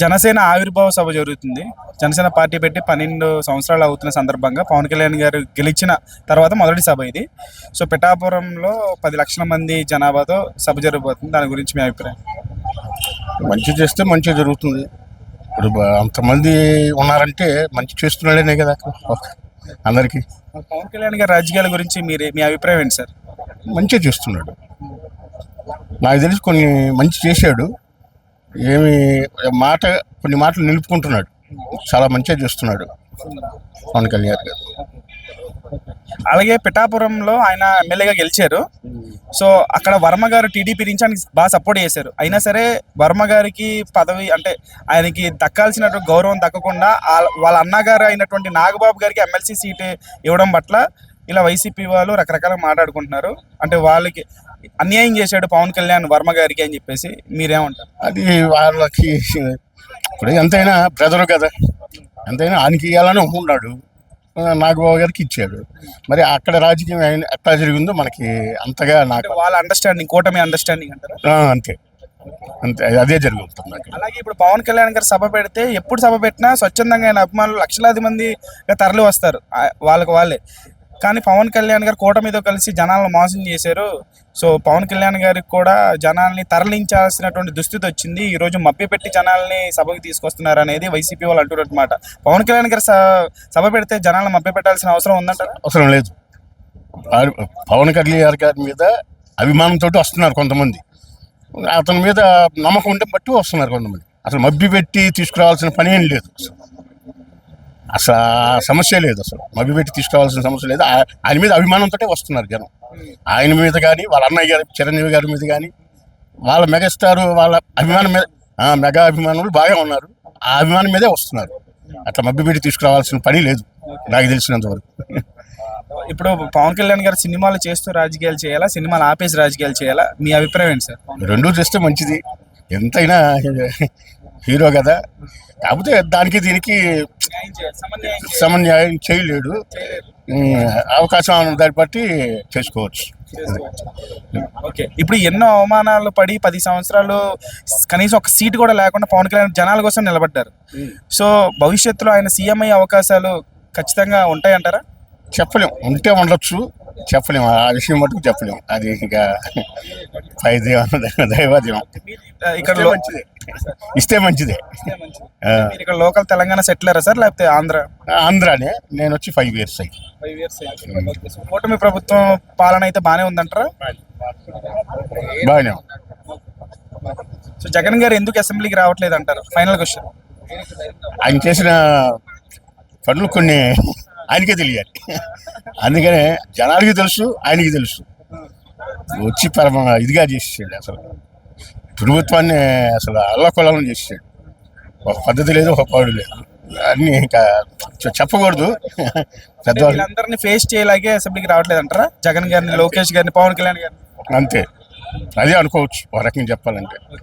జనసేన ఆవిర్భావ సభ జరుగుతుంది. జనసేన పార్టీ పెట్టి పన్నెండు సంవత్సరాలు అవుతున్న సందర్భంగా పవన్ కళ్యాణ్ గారు గెలిచిన తర్వాత మొదటి సభ ఇది. సో పిఠాపురంలో పది లక్షల మంది జనాభాతో సభ జరగబోతుంది. దాని గురించి మీ అభిప్రాయం? మంచి చేస్తే మంచి జరుగుతుంది. ఇప్పుడు అంతమంది ఉన్నారంటే మంచి చేస్తున్నాడేనే కదా. అందరికీ. పవన్ కళ్యాణ్ గారి రాజకీయాల గురించి మీరు మీ అభిప్రాయం ఏంటి సార్? మంచిగా చేస్తున్నాడు. నాకు తెలిసి కొన్ని మంచి చేశాడు. ఏమి మాట కొన్ని మాటలు నిలుపుకుంటున్నాడు. చాలా మంచిగా చేస్తున్నాడు పవన్ కళ్యాణ్ గారు. అలాగే పిఠాపురంలో ఆయన ఎమ్మెల్యేగా గెలిచారు. సో అక్కడ వర్మ గారు టీడీపీ నుంచి ఆయనకి బాగా సపోర్ట్ చేశారు. అయినా సరే వర్మ గారికి పదవి అంటే ఆయనకి దక్కాల్సినటువంటి గౌరవం దక్కకుండా వాళ్ళ అన్నగారు అయినటువంటి నాగబాబు గారికి ఎమ్మెల్సీ సీట్ ఇవ్వడం పట్ల ఇలా వైసీపీ వాళ్ళు రకరకాల మాట్లాడుకుంటున్నారు. అంటే వాళ్ళకి అన్యాయం చేశాడు పవన్ కళ్యాణ్ వర్మ గారికి అని చెప్పేసి మీరేమంటారు? అది వాళ్ళకి ఇప్పుడు ఎంతైనా బ్రదరు కదా. ఎంతైనా ఆయనకి ఇవ్వాలని ఉన్నాడు. నాగబాబు గారికి ఇచ్చాడు. మరి అక్కడ రాజకీయం ఎట్లా జరిగిందో మనకి అంతగా నాకు వాళ్ళ అండర్స్టాండింగ్ కూటమి అండర్స్టాండింగ్ అంటారు? అంతే. అంతే అదే జరుగుతుంది అలాగే ఇప్పుడు పవన్ కళ్యాణ్ గారు సభ పెడితే ఎప్పుడు సభ పెట్టినా స్వచ్ఛందంగా ఆయన అభిమానులు లక్షలాది మంది తరలి వస్తారు వాళ్ళకి వాళ్ళే. కానీ పవన్ కళ్యాణ్ గారు కూటమితో కలిసి జనాలను మోసం చేశారు. సో పవన్ కళ్యాణ్ గారికి కూడా జనాల్ని తరలించాల్సినటువంటి దుస్థితి వచ్చింది. ఈరోజు రోజు మభ్యపెట్టి జనాల్ని సభకు తీసుకొస్తున్నారు అనేది వైసీపీ వాళ్ళు అంటున్నమాట పవన్ కళ్యాణ్ గారు స- సభ పెడితే జనాలను మభ్యపెట్టాల్సిన అవసరం ఉందంటారా? అవసరం లేదు. పవన్ కళ్యాణ్ గారి మీద అభిమానంతో వస్తున్నారు కొంతమంది. అతని మీద నమ్మకం ఉంటే బట్టి వస్తున్నారు కొంతమంది. అసలు మబ్బి పెట్టి తీసుకురావాల్సిన పని ఏం లేదు. అసలు సమస్య లేదు అసలు. మబ్బి పెట్టి తీసుకురావాల్సిన సమస్య లేదు. ఆయన మీద అభిమానంతో వస్తున్నారు జనం. ఆయన మీద కానీ వాళ్ళ అన్నయ్య గారి చిరంజీవి గారి మీద కానీ వాళ్ళ మెగాస్టార్ వాళ్ళ అభిమానం మీద మెగా అభిమానులు బాగా ఉన్నారు. ఆ అభిమానం మీదే వస్తున్నారు. అట్లా మబ్బి పెట్టి తీసుకురావాల్సిన పని లేదు. నాకు తెలిసినంత వరకు. ఇప్పుడు పవన్ కళ్యాణ్ గారు సినిమాలు చేస్తూ రాజకీయాలు చేయాలా? సినిమాలు ఆపేసి రాజకీయాలు చేయాలా? మీ అభిప్రాయం ఏంటి సార్? రెండూ చేస్తే మంచిది. ఎంతైనా హీరో కదా. కాకపోతే దానికి దీనికి సమన్యాయం చేయలేడు. అవకాశం దాన్ని బట్టి చేసుకోవచ్చు. ఓకే. ఇప్పుడు ఎన్నో అవమానాలు పడి పది సంవత్సరాలు కనీసం ఒక సీట్ కూడా లేకుండా పవన్ కళ్యాణ్ జనాల కోసం నిలబడ్డారు. సో భవిష్యత్తులో ఆయన సీఎం అయ్యే అవకాశాలు ఖచ్చితంగా ఉంటాయంటారా? చెప్పలేం. ఉంటే ఉండొచ్చు. చెప్పలేం ఆ విషయం మటుకు చెప్పలేం అది ఇంకా పై దేవ దైవాదయం ఇక్కడ మంచిదే. ఇస్తే మంచిదే. మీరు ఇక్కడ లోకల్ తెలంగాణ సెటిలరా సార్? లేకపోతే ఆంధ్ర? ఆంధ్రానే. నేను వచ్చి ఫైవ్ ఇయర్స్ అయ్యి ఫైవ్ ఇయర్స్ కూటమి ప్రభుత్వం పాలన అయితే బాగానే ఉందంటారా? బాగానే ఉంది. సో జగన్ గారు ఎందుకు అసెంబ్లీకి రావట్లేదు అంటారు? Final question. ఆయన చేసిన పనులు కొన్ని ఆయనకే తెలియాలి. అందుకనే జనాలకి తెలుసు ఆయనకి తెలుసు. వచ్చి పరమ ఇదిగా చేసేసాడు అసలు. ప్రభుత్వాన్ని అసలు అల్లకొల్లం చేసేసాడు. ఒక పద్ధతి లేదు ఒక పాడు లేదు. అన్ని ఇంకా చెప్పకూడదు. పెద్దవాళ్ళు వీళ్ళందరినీ ఫేస్ చేయలాగే అసెంబ్లీకి రావట్లేదు అంటారా? జగన్ గారిని లోకేష్ గారిని పవన్ కళ్యాణ్ గారిని? అంతే. అదే అనుకోవచ్చు. ఒక రకంగా చెప్పాలంటే.